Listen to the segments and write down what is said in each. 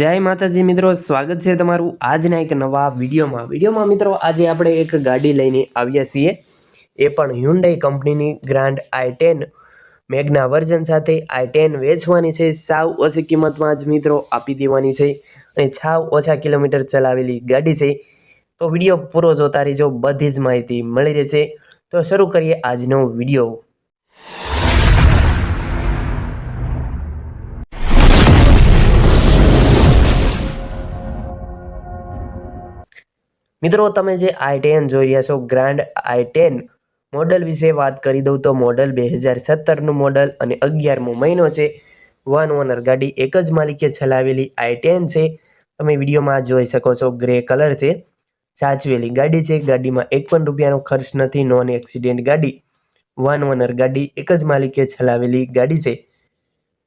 જય માતાજી મિત્રો, સ્વાગત છે તમારું આજના એક નવા વિડીયોમાં. વિડીયોમાં મિત્રો, આજે આપણે એક ગાડી લઈને આવ્યા છીએ. એ પણ હ્યુન્ડાઈ કંપનીની grand I ten Magna version સાથે. આઈ ટેન વેચવાની છે, સાવ ઓછી કિંમતમાં જ મિત્રો આપી દેવાની છે. અને છાવ ઓછા કિલોમીટર ચલાવેલી ગાડી છે. તો વીડિયો પૂરો જોતા રહીજો, બધી જ માહિતી મળી રહેશે. તો શરૂ કરીએ આજનો વીડિયો. મિત્રો, તમે જે આઈ ટેન જોઈ રહ્યા છો, ગ્રાન્ડ આઈ ટેન મોડલ વિશે વાત કરી દઉં તો મોડલ બે હજાર સત્તરનું મોડલ અને અગિયારમો મહિનો છે. વન ઓનર ગાડી એક જ માલિકે ચલાવેલી આઈ ટેન છે. તમે વિડીયોમાં જોઈ શકો છો, ગ્રે કલર છે. સાચવેલી ગાડી છે. ગાડીમાં એક પણ રૂપિયાનો ખર્ચ નથી, નોન એક્સિડેન્ટ ગાડી. વન ઓનર ગાડી એક જ માલિકે ચલાવેલી ગાડી છે.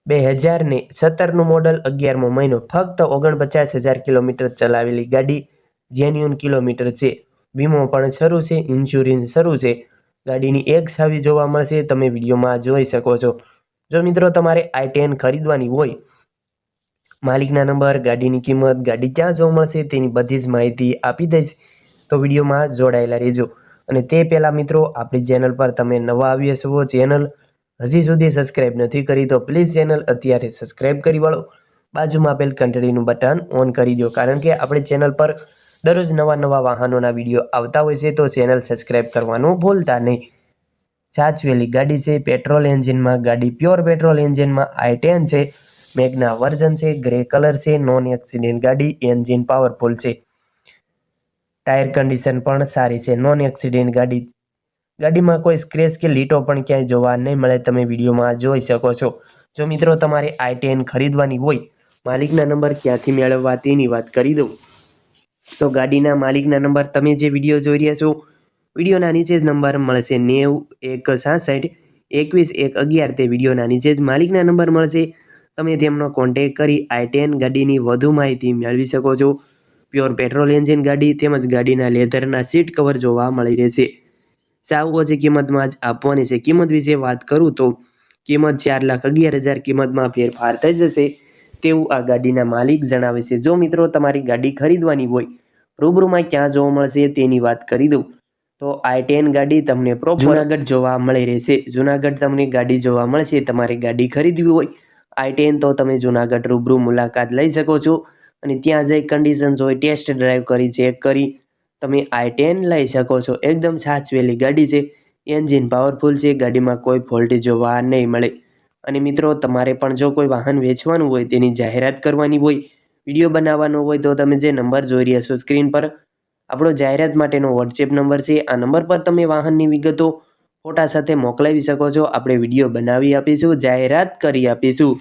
બે હજાર ને સત્તરનું મોડલ અગિયારમો મહિનો, ફક્ત ઓગણપચાસ હજાર કિલોમીટર ચલાવેલી ગાડી. જેન્યુન કિલોમીટર છે. વીમો પણ શરૂ છે ઇન્સ્યોરન્સ શરૂ છે. ગાડીની એક છાવી જોવા મળશે, તમે વિડીયોમાં જોઈ શકો છો. જો મિત્રો તમારે આઈ ટેન ખરીદવાની હોય, માલિકના નંબર, ગાડીની કિંમત, ગાડી ક્યાં જોવા મળશે તેની બધી જ માહિતી આપી દઈશ. તો વિડીયોમાં જોડાયેલા રહેજો. અને તે પહેલાં મિત્રો, આપણી ચેનલ પર તમે નવા આવ્યા છો ચેનલ, હજી સુધી સબસ્ક્રાઈબ નથી કરી તો પ્લીઝ ચેનલ અત્યારે સબસ્ક્રાઇબ કરી વાળો. બાજુમાં આપેલ ઘંટડીનું બટન ઓન કરી દો, કારણ કે આપણી ચેનલ પર દરરોજ નવા નવા વાહનોના વીડિયો આવતા હોય છે, તો ચેનલ સબસ્ક્રાઈબ કરવાનું ભૂલતા નહીં. સાચવેલી ગાડી છે, પેટ્રોલ એન્જિનમાં ગાડી, પ્યોર પેટ્રોલ એન્જિનમાં આઈ ટેન છે, મેગના વર્ઝન છે, ગ્રે કલર છે, નોન એક્સિડેન્ટ ગાડી, એન્જિન પાવરફુલ છે. ટાયર કન્ડિશન પણ સારી છે, નોન એક્સિડન્ટ ગાડી. ગાડીમાં કોઈ સ્ક્રેચ કે લીટો પણ ક્યાંય જોવા નહીં મળે, તમે વિડીયોમાં જોઈ શકો છો. જો મિત્રો તમારે આઈ ટેન ખરીદવાની હોય, માલિકના નંબર ક્યાંથી મેળવવા તેની વાત કરી દઉં. તો ગાડીના માલિકના નંબર તમે જે વીડિયો જોઈ રહ્યા છો, વિડીયોના નીચે જ નંબર મળશે નેવું એક સાસઠ એકવીસ એક અગિયાર. તે વિડીયોના નીચે જ માલિકના નંબર મળશે. તમે તેમનો કોન્ટેક કરી આઈ ટેન ગાડીની વધુ માહિતી મેળવી શકો છો. પ્યોર પેટ્રોલ એન્જિન ગાડી તેમજ ગાડીના લેધરના સીટ કવર જોવા મળી રહેશે. સાવ ઓછી કિંમતમાં જ આપવાની છે. કિંમત વિશે વાત કરું તો કિંમત ચાર લાખ અગિયાર હજાર કિંમતમાં ફેરફાર થઈ જશે. તેવું આ ગાડીના માલિક જણાવે છે. જો મિત્રો તમારી ગાડી ખરીદવાની હોય, રૂબરૂમાં ક્યાં જોવા મળશે તેની વાત કરી દઉં. તો આઈ ટેન ગાડી તમને પ્રોપર જુનાગઢ જોવા મળી રહેશે. જુનાગઢ તમને ગાડી જોવા મળશે. તમારે ગાડી ખરીદવી હોય આઈ ટેન તો તમે જુનાગઢ રૂબરૂ મુલાકાત લઈ શકો છો. અને ત્યાં જઈ કન્ડિશન્સ હોય ટેસ્ટ ડ્રાઈવ કરી ચેક કરી, તમે આઈ ટેન લઈ શકો છો. એકદમ સાચવેલી ગાડી છે. એન્જિન પાવરફુલ છે. ગાડીમાં કોઈ ફોલ્ટ જોવા નહીં મળે. અને મિત્રો, તમારે પણ જો કોઈ વાહન વેચવાનું હોય, તેની જાહેરાત કરવાની હોય, વીડિયો બનાવવાનો હોય, તો તમે જે નંબર જોઈ રહ્યા છો સ્ક્રીન પર, આપણો જાહેરાત માટેનો વોટ્સએપ નંબર છે. આ નંબર પર તમે વાહનની વિગતો ફોટા સાથે મોકલાવી શકો છો. આપણે વીડિયો બનાવી આપીશું, જાહેરાત કરી આપીશું.